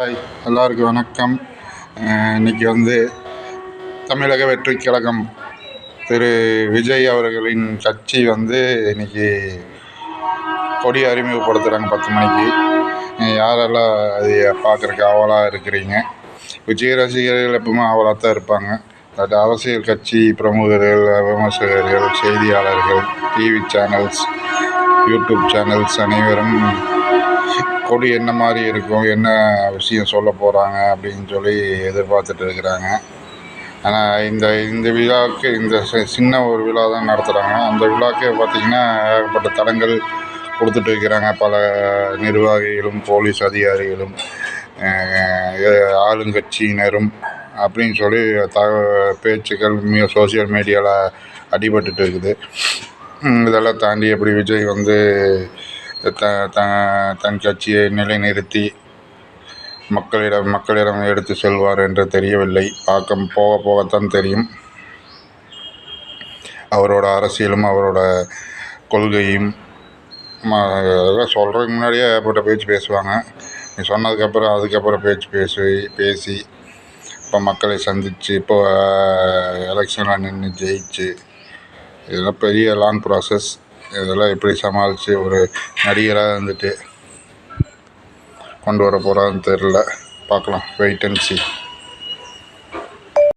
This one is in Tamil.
ஹாய் எல்லாருக்கும் வணக்கம். இன்றைக்கி இன்னைக்கு வந்து தமிழக வெற்றி கழகம் திரு விஜய் அவர்களின் கட்சி வந்து இன்னைக்கு கொடி அறிமுகப்படுத்துகிறாங்க பத்து மணிக்கு. யாரெல்லாம் அது பார்க்குறக்கு ஆவலாக இருக்கிறீங்க? விஜய் ரசிகர்கள் எப்பவுமே ஆவலாக தான் இருப்பாங்க. பட் அரசியல் கட்சி பிரமுகர்கள் விமர்சகர்கள் செய்தியாளர்கள் டிவி சேனல்ஸ் யூடியூப் சேனல்ஸ் அனைவரும் கொடி என்ன மாதிரி இருக்கும் என்ன விஷயம் சொல்ல போகிறாங்க அப்படின்னு சொல்லி எதிர்பார்த்துட்டு இருக்கிறாங்க. ஆனால் இந்த இந்த விழாவுக்கு இந்த சி- சின்ன ஒரு விழா தான் நடத்துகிறாங்க அந்த விழாக்கே பார்த்திங்கன்னா ஏகப்பட்ட தடங்கள் கொடுத்துட்டு இருக்கிறாங்க. பல நிர்வாகிகளும் போலீஸ் அதிகாரிகளும் ஆளுங்கட்சியினரும் அப்படின்னு சொல்லி த பேச்சுக்கள் மிக சோசியல் மீடியாவில் அடிபட்டுட்டு இருக்குது. இதெல்லாம் தாண்டி எப்படி விஜய் வந்து த த தன் கட்சியை நிலைநிறுத்தி மக்களிடம் மக்களிடம் எடுத்து செல்வார் என்று தெரியவில்லை. பார்க்கம் போக போகத்தான் தெரியும். அவரோட அரசியலும் அவரோட கொள்கையும் ம- அதெல்லாம் சொல்கிறதுக்கு முன்னாடியே ஏற்பட்ட பேச்சு பேசுவாங்க. நீ சொன்னதுக்கப்புறம் அதுக்கப்புறம் பேச்சு பேசி பேசி இப்போ மக்களை சந்தித்து இப்போ எலெக்ஷனில் நின்று ஜெயிச்சு இதெல்லாம் பெரிய லாங் ப்ராசஸ் இதெல்லாம் எப்படி சமாளித்து ஒரு நடிகராக இருந்துட்டு கொண்டு வர போகிறான்னு தெரில பார்க்கலாம். Wait and C